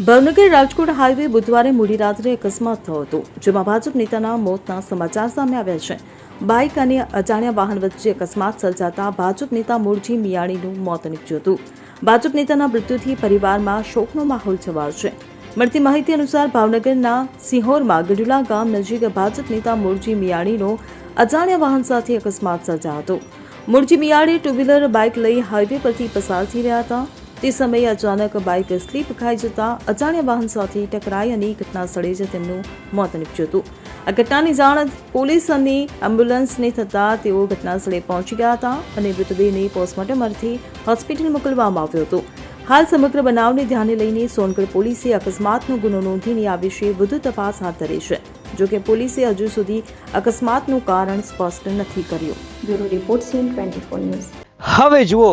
Bhavnagar Rajkot highway બુધવારે મોડી રાત્રે અકસ્માત થયો હતો, જેમાં ભાજપ નેતાના મોતના સમાચાર સામે આવ્યા છે. બાઇક અને અજાણ્યા વાહન વચ્ચે અકસ્માત સર્જાતા ભાજપ નેતા મૂળજી મિયાણીનું મોત નીપજ્યું હતું. ભાજપ નેતાના મૃત્યુથી પરિવારમાં શોકનો માહોલ છવાયો છે. મળતી માહિતી અનુસાર ભાવનગરના સિહોરમાં ગઢુલા ગામ નજીક ભાજપ નેતા મૂળજી મિયાણીનો અજાણ્યા વાહન સાથે અકસ્માત સર્જાયો હતો. Mulji Miyani two wheeler bike લઈ હાઈવે પરથી પસાર થઈ રહ્યા હતા. તે સમયે અચાનક બાઇક સ્લીપ ખાઈ જતા અજાણ્યા વાહન સાથે ટકરાઈ અને ઘટના સ્થળે જ તેમનું મોત નીપજ્યું હતું. આ ઘટનાની જાણ પોલીસ અને એમ્બ્યુલન્સને થતાં તેઓ ઘટના સ્થળે પહોંચી ગયા હતા અને મૃતદેહને પોસ્ટમોર્ટમ અર્થે હોસ્પિટલ મોકલવામાં આવ્યો હતો. હાલ સમગ્ર બનાવને ધ્યાને લઈને સોનગઢ પોલીસે અકસ્માતનો ગુનો નોંધીને આ વિશે વધુ તપાસ હાથ ધરી છે. જોકે પોલીસે હજુ સુધી અકસ્માતનું કારણ સ્પષ્ટ નથી કર્યું. Bureau report CN twenty news. હવે જુઓ